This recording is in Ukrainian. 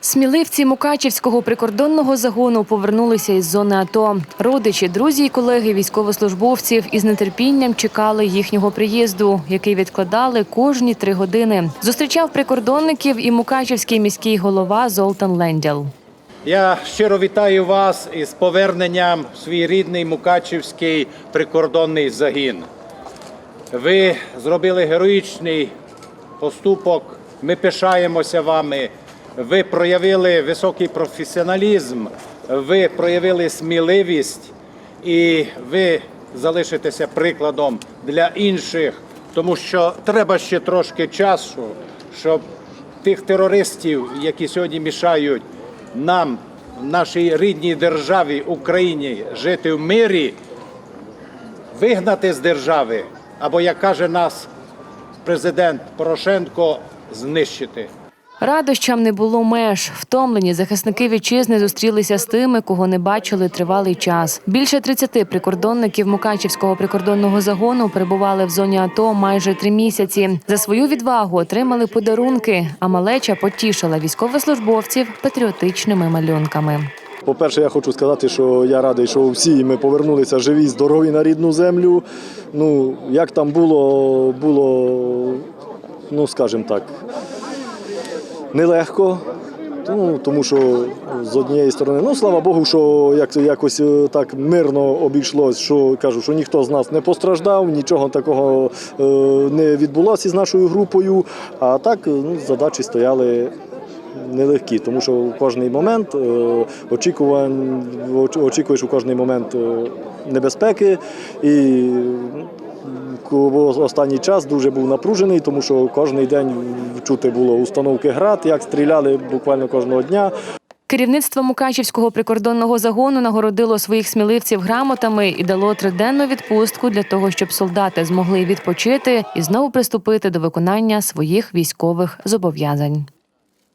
Сміливці Мукачівського прикордонного загону повернулися із зони АТО. Родичі, друзі і колеги військовослужбовців із нетерпінням чекали їхнього приїзду, який відкладали кожні три години. Зустрічав прикордонників і Мукачівський міський голова Золтан Лендял. Я щиро вітаю вас із поверненням в свій рідний Мукачівський прикордонний загін. Ви зробили героїчний поступок. Ми пишаємося вами. Ви проявили високий професіоналізм, ви проявили сміливість і ви залишитеся прикладом для інших, тому що треба ще трошки часу, щоб тих терористів, які сьогодні мішають нам, нашій рідній державі Україні, жити в мирі, вигнати з держави, або, як каже нас президент Порошенко, знищити. Радощам не було меж. Втомлені захисники вітчизни зустрілися з тими, кого не бачили тривалий час. Більше 30 прикордонників Мукачівського прикордонного загону перебували в зоні АТО майже три місяці. За свою відвагу отримали подарунки, а малеча потішила військовослужбовців патріотичними малюнками. По-перше, я хочу сказати, що я радий, що всі ми повернулися живі, здорові на рідну землю. Ну, як там було, було, ну скажімо так, нелегко. Ну, тому що з однієї сторони, ну слава Богу, що як, якось е, так мирно обійшлось, що кажу, що ніхто з нас не постраждав, нічого такого е, не відбулося з нашою групою. А так е, ну, задачі стояли нелегкі, тому що в кожний момент е, очікувань, оч- очікуєш у кожний момент е, небезпеки. І останній час дуже був напружений, тому що кожен день чути було установки град, як стріляли буквально кожного дня. Керівництво Мукачівського прикордонного загону нагородило своїх сміливців грамотами і дало триденну відпустку для того, щоб солдати змогли відпочити і знову приступити до виконання своїх військових зобов'язань.